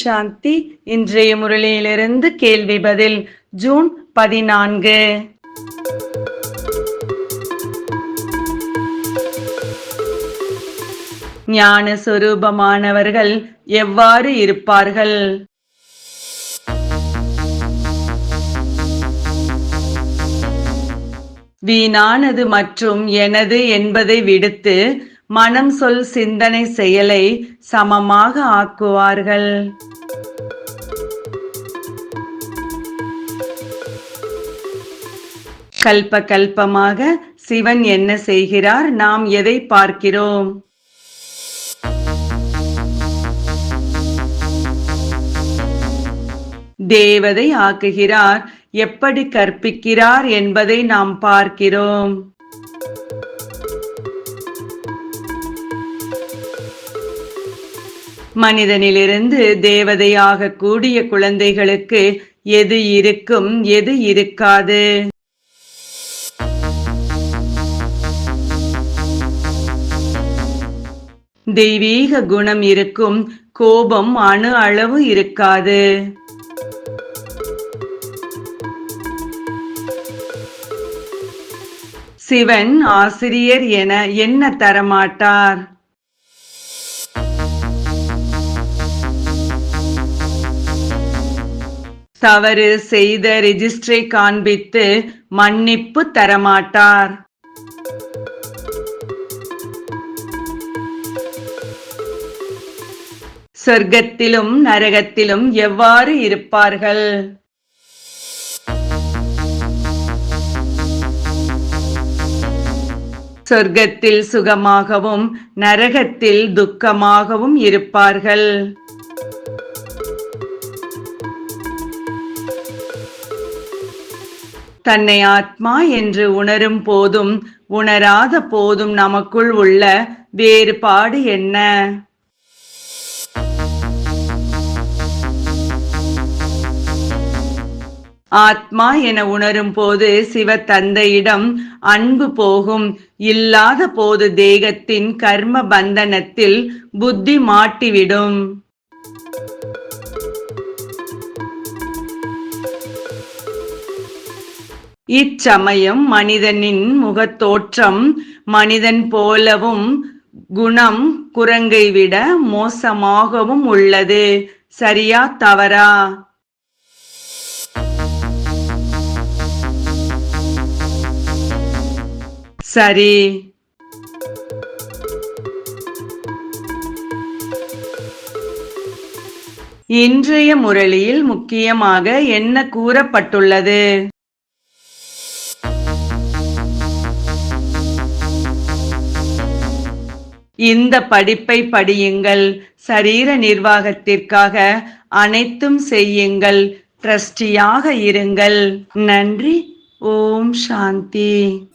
சாந்தி இன்றைய முரளியிலிருந்து கேள்வி பதில் ஜூன் பதினான்கு. ஞான சொரூபமானவர்கள் எவ்வாறு இருப்பார்கள்? வீணானது மற்றும் எனது என்பதை விடுத்து மனம் சொல் சிந்தனை செயலை சமமாக ஆக்குவார்கள். கல்ப கல்பமாக சிவன் என்ன செய்கிறார்? நாம் எதை பார்க்கிறோம்? தேவதை ஆக்குகிறார். எப்படி கற்பிக்கிறார் என்பதை நாம் பார்க்கிறோம். மனிதனிலிருந்து தேவதையாக கூடிய குழந்தைகளுக்கு எது இருக்கும் எது இருக்காது? தெய்வீக குணம் இருக்கும் கோபம் அணு அளவு இருக்காது. சிவன் ஆசிரியர் என என்ன தரமாட்டார்? தவறு செய்த ரெஜிஸ்டரை காண்பித்து மன்னிப்பு தரமாட்டார். சொர்க்கத்திலும் நரகத்திலும் எவ்வாறு இருப்பார்கள்? சொர்க்கத்தில் சுகமாகவும் நரகத்தில் துக்கமாகவும் இருப்பார்கள். தன்னை ஆத்மா என்று உணரும் போதும் உணராத போதும் நமக்குள் உள்ள வேறுபாடு என்ன? ஆத்மா என உணரும் போது சிவ தந்தையிடம் அன்பு போகும் இல்லாத போது தேகத்தின் கர்ம பந்தனத்தில் புத்தி மாட்டிவிடும். இச்சமயம் மனிதனின் முகத்தோற்றம் மனிதன் போலவும் குணம் குரங்கை விட மோசமாகவும் உள்ளது. சரியா தவறா? சரி. இன்றைய முரளியில் முக்கியமாக என்ன கூறப்பட்டுள்ளது? இந்த படிப்பை படியுங்கள். சரீர நிர்வாகத்திற்காக அனைத்தும் செய்யுங்கள். ட்ரஸ்டியாக இருங்கள். நன்றி. ஓம் சாந்தி.